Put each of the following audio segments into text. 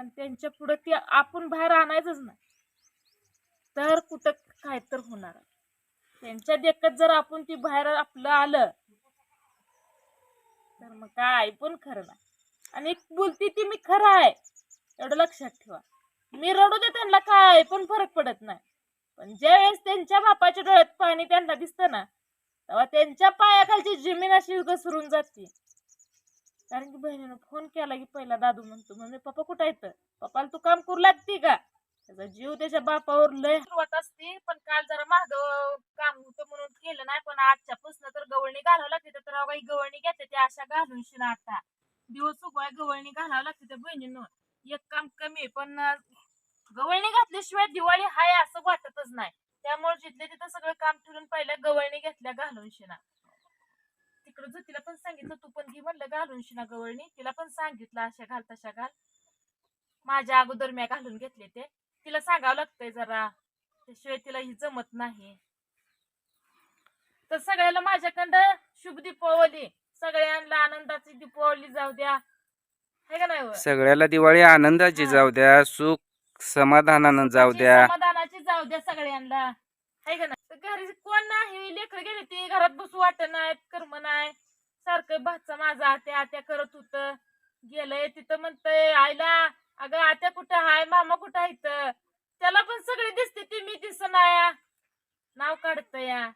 पण त्यांच्या पुढे ते आपण बाहेर आणायचंच नाही. तर कुठं काय तर होणार. त्यांच्या देखत जर आपण ती बाहेर आपलं आलं तर मग काय पण खरं नाही. आणि बोलती ती मी खरं आहे एवढं लक्षात ठेवा. मी रडू दे त्यांना काय पण फरक पडत नाही. पण ज्या वेळेस त्यांच्या बापाच्या डोळ्यात पाणी त्यांना दिसतं ना तेव्हा त्यांच्या पायाखालची जमीन अशी घसरून जाते. कारण की बहिणीनं फोन केला की पहिला दादू म्हणतो म्हणजे पप्पा कुठं येतं पप्पाला तू काम करू लागते का? त्याचा जीव त्याच्या बापावर लय सुरुवात असते पण काल जरा माग काम होतं म्हणून केलं नाही पण आजच्या पुसन तर गवळणी घालावं लागते तर अहो काही गवळणी घेते त्या अशा घालून शिना आता. दिवस उभा गवळणी घालावं लागते त्या बहिणीनं. एक काम कमी आहे, पण गवळणी घातल्याशिवाय दिवाळी हाय असं वाटतच नाही. त्यामुळे जिथले तिथं सगळं काम ठेवून पहिल्या गवळणी घेतल्या घालून शिना तिकडं ज्योतीला पण सांगितलं तू पण घे म्हणलं घालून शिना गवळणी तिला पण सांगितलं अशा घाल तशा घाल. माझ्या अगोदर मी घालून घेतले ते. तिला सांगावं लागतंय जरा त्याशिवाय तिला ही जमत नाही. तर सगळ्याला माझ्याकडं शुभ दीपावली. सगळ्यांना आनंदाची दीपावली जाऊ द्या. है का नाही? सगळ्याला दिवाळी आनंदाची. जाऊ द्या सुख समाधानानं जाऊ द्या. समाधानाची जाऊ द्या सगळ्यांना. आहे का नाही? तर घरी कोण नाही लेकर गेले ते घरात बसू वाटत नाही कर्म नाही. सारखं भाचा माझा आत्या आत्या करत होत. गेलंय तिथं म्हणतंय आईला अगं आत्या कुठं हाय मामा कुठं आहे तर त्याला पण सगळे दिसते ती मी दिसनाया नाव काढत या.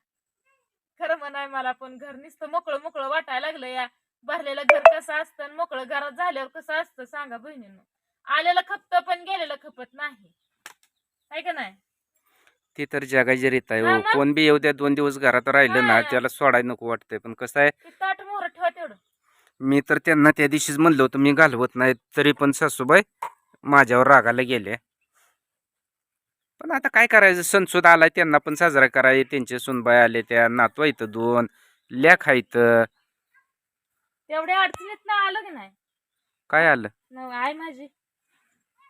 खरं म्हणाय मला पण घर नुसतं मोकळं मोकळं वाटायला लागलं या. भरलेलं घर कसं असतं मोकळं घरात झाल्यावर कसं असतं सांगा बहिणीनं. आलेलं खपत पण गेलेलं खपत नाही. आहे का नाही? ते तर जगाची रीत आहे हा. कोण बी येऊ द्या दोन दिवस घरात राहिलं ना. त्याला सोडायला नको वाटतंय. पण कसं आहे ते ताट मोहर ठेवा तेवढं. मी तर त्यांना त्या दिवशीच म्हणलं होतं मी घालवत नाही तरी पण सासूबाई माझ्यावर रागाला गेले. पण आता काय करायचं? सणसूद आलाय त्यांना पण साजरा कराय त्यांचे सुनबाई आले त्या नातवा इथं दोन लेख आहेत. तेवढ्या अडचणीत ना आलं की नाही? काय आलं? आहे माझी.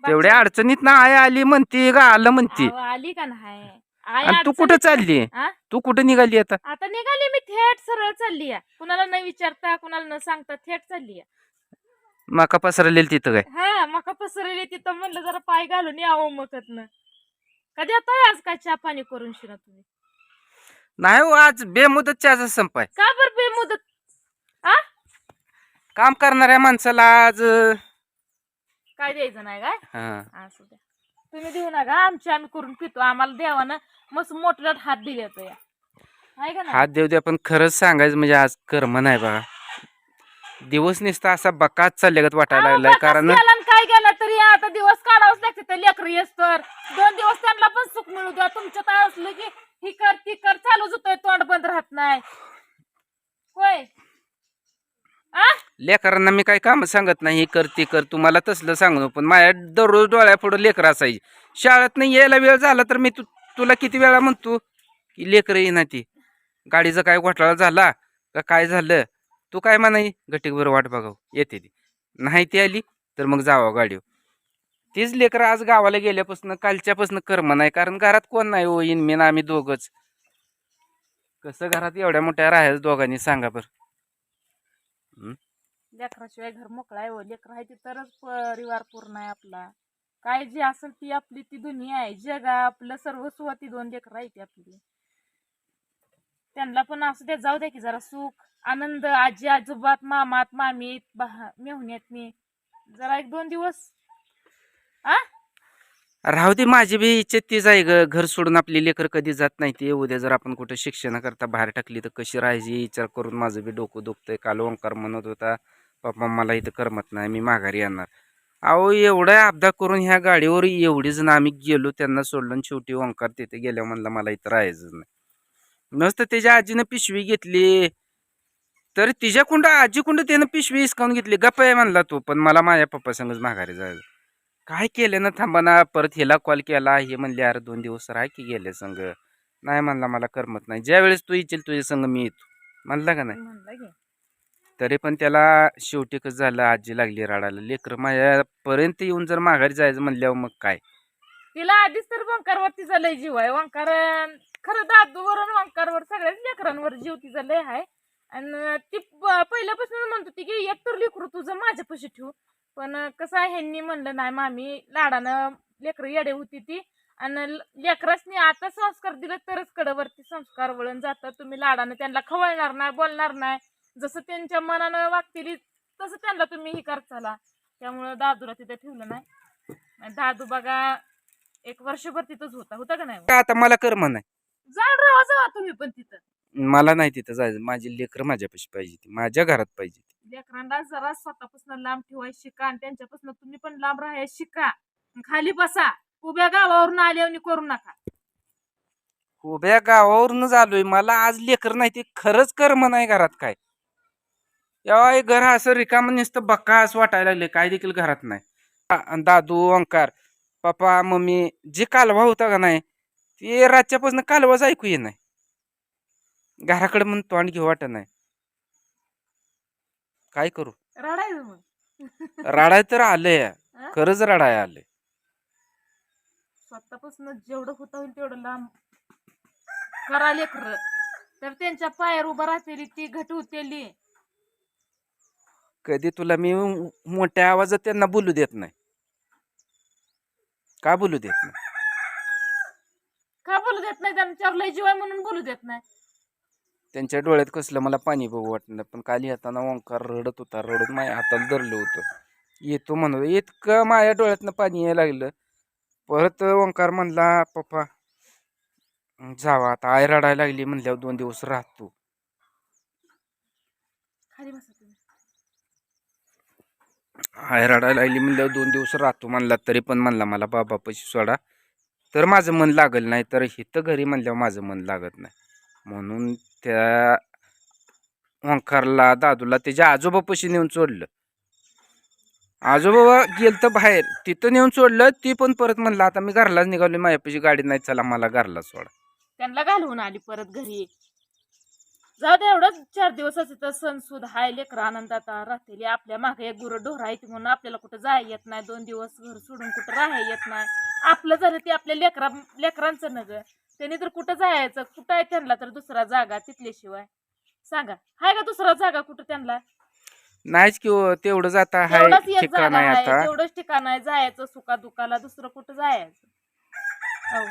तेवढ्या अडचणीत ना आय आली म्हणती का आलं म्हणती. अहो, आली का नाही? आहे आणि तू कुठं चालली? आ? तू कुठं निघाली आता? आता निघाली मी थेट सरळ चालली आहे. कुणाला न विचारता कुणाला न सांगता थेट चालली आहे. माका पसरलेली तिथं काय? हा मका पसरली तिथं म्हणलं जरा पाय घालून यावं मकत कधी आता आज काय चहा पाणी करून शिना तुम्ही? नाही हो आज बेमुदत चहाचा संपाय का बरं बेमुदत? काम करणाऱ्या माणसाला आज अं, काय द्यायचं नाही काय? हा. असू द्या. तुम्ही देऊ नका आमची आम्ही करून पितो. आम्हाला देवानं मस्त मोठ्यात हात दिले तर या. आहे का नाही? हात देऊ द्या पण खरंच सांगायचं म्हणजे आज कर्म नाही बघा दिवस नुसता असा बकाच चालल्यागत वाटायला अहो, लागलाय बाकास कारण गेला आणि काय गेला तरी आता दिवस काढावंच लागते तर लेकरं येस तर. दोन दिवस त्यांना पण सुख मिळू द्या. तुमच्या काय असलं की ही कर ती कर चालूच होतंय तोंड बंद राहत नाही होय आ लेकरांना मी काही कामं सांगत नाही हे कर ते कर तुम्हाला तसलं सांगू पण माझ्या दररोज डोळ्यापुढं लेकर असायची. शाळेत नाही यायला वेळ झाला तर मी तू तुला किती वेळा म्हणतो की लेकर येईना ती. गाडीचा काय घोटाळा झाला का काय झालं? तू काय म्हणाई घटीकभर वाट बघाव येते ती. नाही ती आली तर मग जावं गाडीवर. तीच लेकर आज गावाला गेल्यापासून कालच्यापासून कर्म नाही कारण घरात कोण नाही हो इन मी ना आम्ही दोघंच. कसं घरात एवढ्या मोठ्या राहायचं दोघांनी सांगा बरं. लेकराशिवाय घर मोकळा आहे हो. लेकर आहे ती तरच परिवार पूर्ण आहे आपला. काय जी असेल ती आपली ती दुनिया आहे. जग आपलं सर्वस्व ती दोन लेकर आहे ती आपली. त्यांना पण असं द्या जाऊ द्या की जरा सुख आनंद आजी आजोबात मामात मामीत बहा मेहुण्यात जरा एक दोन दिवस. आ? राहू दे माझी बी इच्छा तीच आहे ग. घर सोडून आपली लेकर कधी जात नाही ते. उद्या जर आपण कुठं शिक्षणाकरता बाहेर टाकली तर कशी राहायची? विचार करून माझं बी डोकं दुखतंय. काल ओंकार म्हणत होता पप्पा मला इथं करमत नाही मी माघारी येणार. अहो एवढा अपघात करून ह्या गाडीवर एवढी जण आम्ही गेलो त्यांना सोडलं आणि शेवटी ओंकार तिथे गेल्या म्हणलं मला इथं राहायचंच नाही. नसतं त्याच्या आजीनं पिशवी घेतली तर तिच्या कुंड आजी कुंड त्यानं पिशवी हिसकावून घेतली. गप्प आहे म्हणला तो पण मला माझ्या पप्पा संगच माघारी जायचं. काय केलं ना थांबाना परत हिला कॉल केला हे म्हणले अरे दोन दिवस राह की गेले संग. नाही म्हणला मला करमत नाही. ज्या वेळेस तू इच्छेल तुझ्या संग मी येतो. म्हणला का नाही? की. तरी पण त्याला शेवटी कसं झालं आजी लागली राडाला लेकर माझ्यापर्यंत येऊन जर माघारी जायचं म्हणल्यावर मग काय? तिला आधीच तर वंकारवर तिचा लय जीव आहे. वंकार खरं दादूवरून वंकारवर सगळ्याच लेकरांवर जीव तिचा लय आहे. आणि ती प- पहिल्यापासून म्हणत होती की एक तर लेकरू तुझं माझ्यापाशी ठेवू. पण कसं आहे ह्यांनी म्हणलं नाही मामी लाडानं लेकरं येडे होती ती. आणि लेकरासनी आता संस्कार दिले तरच कडवरती संस्कार वळून जातात तुम्ही लाडानं त्यांना खवळणार नाही बोलणार नाही. जसं त्यांच्या मनानं वागतील तसं त्यांना तुम्ही हे करताला त्यामुळं दादूला तिथे ठेवलं नाही. दादू बघा एक वर्षभर तिथंच होता. होता का नाही का आता मला कर म्हणाय जाण राहा जावा तुम्ही पण तिथं. मला नाही तिथं जायचं. माझी लेकर माझ्यापाशी पाहिजे ती माझ्या घरात पाहिजे ती लेकरांना जरा स्वतःपासून लांब ठेवायला शिका आणि त्यांच्यापासून तुम्ही पण लांब राहायला शिका. खाली बसा. उभ्या गावावरून आल्यावर करू नका. उभ्या गावावरूनच आलोय. मला आज लेकर नाही ते खरंच कर म्हणाय घरात काय. हे घर असं रिकाम नुसतं बक्का असं वाटायला लागले काय देखील घरात नाही. दादू ओंकार पप्पा मम्मी जे कालवा होता का नाही ते रातच्यापासून कालवाच ऐकू ये नाही. घराकडे म्हणून तोंड घेऊ वाटत नाही. काय करू? रडायचं मग. रडाय तर आलंय? खरंच रडाय आलंय. स्वतःपासून जेवढं होता होईल तेवढं लांब करा लेकर तर त्यांच्या पायावर उभं राहतेली ती घट होतेली. कधी तुला मी मोठ्या आवाजात त्यांना बोलू देत नाही. का बोलू देत नाही? का बोलू देत नाही? त्यांच्यावर लय जीव आहे म्हणून बोलू देत नाही. त्यांच्या डोळ्यात कसलं मला पाणी बघू वाटलं पण काली येताना ओंकार रडत होता रडत माझ्या हाताला धरलं होतं. येतो म्हणत इतकं माझ्या डोळ्यातनं पाणी यायला लागलं. परत ओंकार म्हणला पप्पा जावा आता. आय रडायला लागली म्हणल्यावर दोन दिवस राहतो खाली बसा तुम्ही आय रडायला आली म्हणल्यावर दोन दिवस राहतो म्हणला तरी पण म्हणला मला बाबा पैसे सोडा. तर माझं मन लागल नाही तर हिथं घरी म्हणल्यावर माझं मन लागत नाही. म्हणून त्या ओंकारला दादूला त्याच्या आजोबापाशी नेऊन सोडलं. आजोबा गेलं तर बाहेर तिथं नेऊन सोडलं ती पण परत म्हणलं आता मी घरलाच निघालो माझ्यापाशी गाडी नाही चला मला घरला सोडा. त्यांना घालवून आली परत घरी. जाऊ दे एवढंच चार दिवसाच तर सण सुद्धा हाय लेकर आनंदात राहतील. आपल्या मागे एक गुरं ढोर आहे म्हणून आपल्याला कुठं जाय येत नाही. दोन दिवस घर सोडून कुठं राहाय येत नाही. आपलं झालं ते आपल्या लेकरा लेकरांचं नग त्यांनी तर कुठं जायचं? कुठं आहे त्यांना तर दुसरा जागा तिथल्याशिवाय. सांगा. हाय का दुसरा जागा कुठं त्यांना? नाहीच की हो, तेवढं जाता हाय तेवढंच एक ठिकाण जागा आहे आहे आता. तेवढंच ठिकाण आहे. जायचं सुका दुखाला दुसरं कुठं जायचं? हो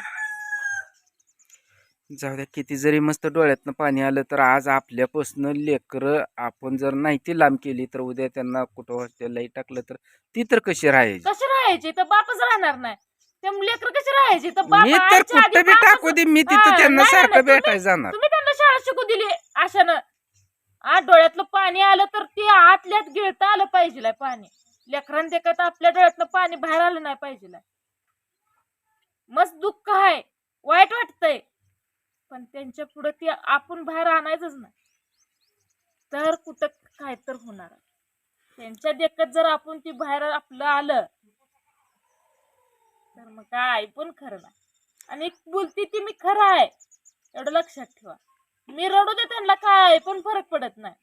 जाऊ द्या किती जरी मस्त डोळ्यातनं पाणी आलं तर आज आपल्यापासनं लेकरं आपण जर नाही ती लांब केली तर उद्या त्यांना कुठं हॉस्टेललाही टाकलं तर ती तर कशी राहायची? कशी राहायची? तर बापच राहणार नाही. ते लेकर कशी राहायची? तर बाप मी तर आईच्या आधी कुठं बी बापच- टाकू दे मी हा, तिथं त्यांना नाही, नाही, सारखं तुम्ही- भेटायला जाणार. तुम्ही त्यांना शाळा शिकू दिली अशानं. आत डोळ्यातलं पाणी आलं तर ते आतल्यात गिळता आलं पाहिजे पाणी. लेकरांना देखत आपल्या डोळ्यातलं पाणी बाहेर आलं नाही पाहिजे मस्त दुःख आहे वाईट वाटतंय आणि त्यांच्या पुढे ती आपण बाहेर आणायचंच नाही. तर कुठं काय तर होणार. त्यांच्या देखत जर आपण ती बाहेर आपलं आलं तर मग काय पण खरं नाही. आणि बोलती ती मी खरं आहे एवढं लक्षात ठेवा. मी रडू दे त्यांना काय पण फरक पडत नाही.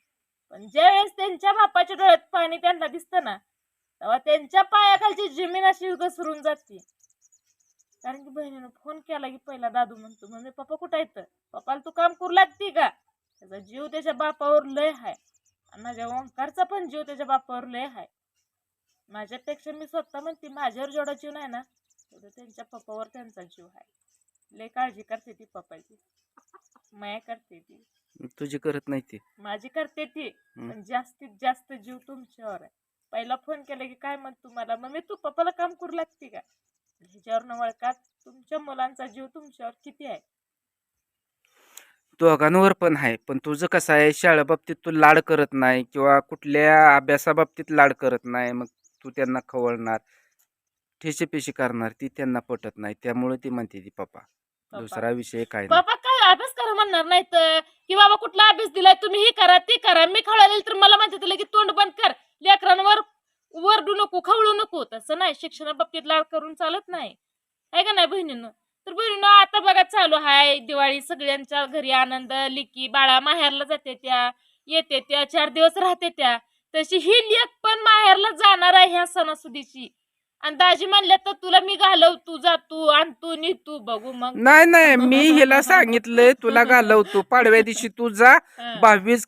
पण ज्यावेळेस त्यांच्या बापाच्या डोळ्यात पाणी त्यांना दिसतं ना तेव्हा त्यांच्या पायाखालची जमीन अशी घसरून जाते. कारण की बहिणीनं फ़ोन केला की पहिला दादू म्हणतो मम्मी पप्पा कुठं येतं पप्पाला तू काम करू लागते का? त्याचा जीव त्याच्या बापावर लय आहे आणि माझ्या ओंकारचा पण जीव त्याच्या बापावर लय आहे माझ्यापेक्षा मी स्वतः म्हणते माझ्यावर जेवढा जीव नाही ना तेवढं त्यांच्या पप्पावर त्यांचा जीव आहे लय काळजी करते ती पप्पाची. माया करते ती. तुझी करत नाही ती. माझी करते ती. हम्म. पण जास्तीत जास्त जीव तुमच्यावर आहे. पहिला फ़ोन केला की काय म्हण तुम्हाला मम्मी तू पप्पाला काम करू लागते का? ह्याच्यावर वळका तुमच्या मुलांचा जीव तुमच्यावर किती आहे? दोघांवर पण आहे. पण तुझं कसं आहे? शाळा बाबतीत तू लाड करत नाही किंवा कुठल्या अभ्यासाबाबतीत लाड करत नाही. मग तू त्यांना खवळणार ठेशी पेशी करणार ती त्यांना पटत नाही. त्यामुळे ती म्हणते ती पप्पा. दुसरा विषय काय नाही. बाबा काय अभ्यास करा म्हणणार नाही तर की बाबा कुठला अभ्यास दिलाय? तुम्ही हे करा ते करा. मी खवळलेलं तर मला म्हणते की तोंड बंद कर. लेकरांवर वरडू नको खवळू नको. तसं नाही शिक्षणाबाबतीत लाड करून चालत नाही. आहे का नाही बहिणीनं? तर बहिणीनं आता बघा चालू आहे दिवाळी सगळ्यांच्या घरी आनंद लिकी बाळा माहेरला जाते त्या येते त्या चार दिवस राहते त्या. तशी ही लेक पण माहेरला जाणार आहे ह्या सणासुदीची. आणि दाजी म्हणल्या तर तुला मी घालव तू जा तू बघू मग. नाही नाही मी हिला सांगितलंय तुला घालवतो पाडव्या दिवशी तू जा. बावीस